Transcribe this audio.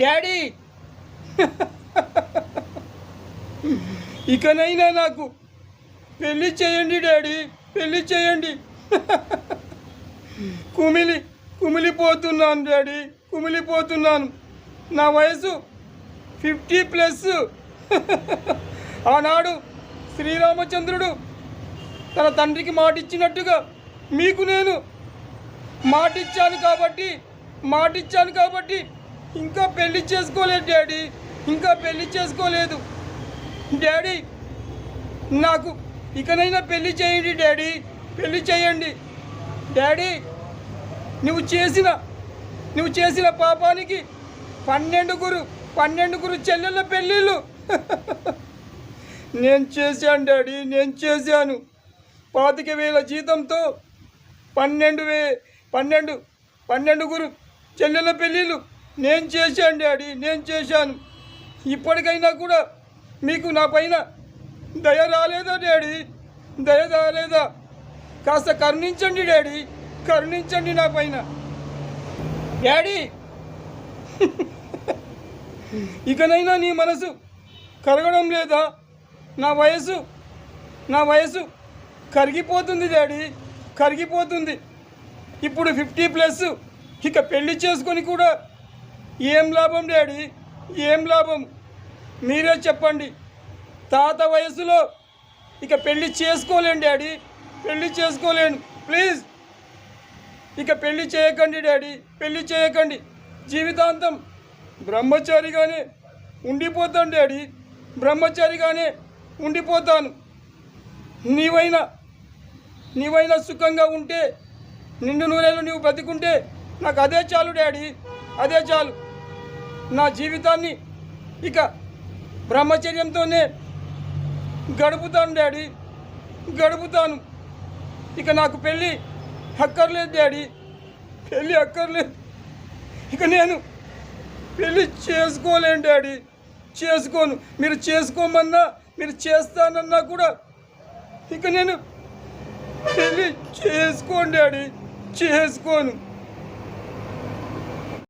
Daddy! ఇకనైనా నాకు పెళ్ళి చేయండి డాడీ పెళ్ళి చేయండి. కుమిలి కుమిలిపోతున్నాను డాడీ కుమిలిపోతున్నాను. నా వయసు ఫిఫ్టీ ప్లస్. ఆనాడు శ్రీరామచంద్రుడు తన తండ్రికి మాటిచ్చినట్టుగా మీకు నేను మాటిచ్చాను కాబట్టి మాటిచ్చాను కాబట్టి ఇంకా పెళ్ళి చేసుకోలేదు డాడీ. ఇంకా పెళ్ళి చేసుకోలేదు. డాడీ నాకు ఇకనైనా పెళ్ళి చేయండి డాడీ. పెళ్ళి చేయండి. డాడీ నువ్వు చేసిన నువ్వు చేసిన పాపానికి పన్నెండుగురు పన్నెండుగురు చెల్లెళ్ళ పెళ్ళిళ్ళు. నేను చేశాను డాడీ నేను చేశాను. పాతిక వేల జీతంతో పన్నెండు వే పన్నెండు పన్నెండుగురు చెల్లెళ్ళ పెళ్ళిళ్ళు. నేను చేశాను డాడీ నేను చేశాను. ఇప్పటికైనా కూడా మీకు నా పైన దయ రాలేదా డాడీ? దయ రాలేదా? కాస్త కరుణించండి డాడీ కరుణించండి నా పైన. డాడీ! ఇకనైనా నీ మనసు కరగడం లేదా? నా వయసు నా వయసు కరిగిపోతుంది డాడీ కరిగిపోతుంది. ఇప్పుడు ఫిఫ్టీ ప్లస్ ఇక పెళ్ళి చేసుకొని కూడా ఏం లాభం డాడీ? ఏం లాభం? మీరే చెప్పండి. తాత వయసులో ఇక పెళ్ళి చేసుకోలేను డాడీ. పెళ్ళి చేసుకోలేను. ప్లీజ్. ఇక పెళ్ళి చేయకండి డాడీ. పెళ్ళి చేయకండి. జీవితాంతం బ్రహ్మచారిగానే ఉండిపోతాను డాడీ. బ్రహ్మచారిగానే ఉండిపోతాను. నీవైనా నీవైనా సుఖంగా ఉంటే నిండు నూనెలు నీవు బతికుంటే నాకు అదే చాలు డాడీ. అదే చాలు. నా జీవితాన్ని ఇక బ్రహ్మచర్యంతోనే గడుపుతాను డాడీ. గడుపుతాను. ఇక నాకు పెళ్ళి అక్కర్లేదు డాడీ. పెళ్ళి అక్కర్లేదు. ఇక నేను పెళ్ళి చేసుకోలేను డాడీ. చేసుకోను. మీరు చేసుకోమన్నా మీరు చేస్తానన్నా కూడా ఇక నేను పెళ్ళి చేసుకోను డాడీ. చేసుకోను.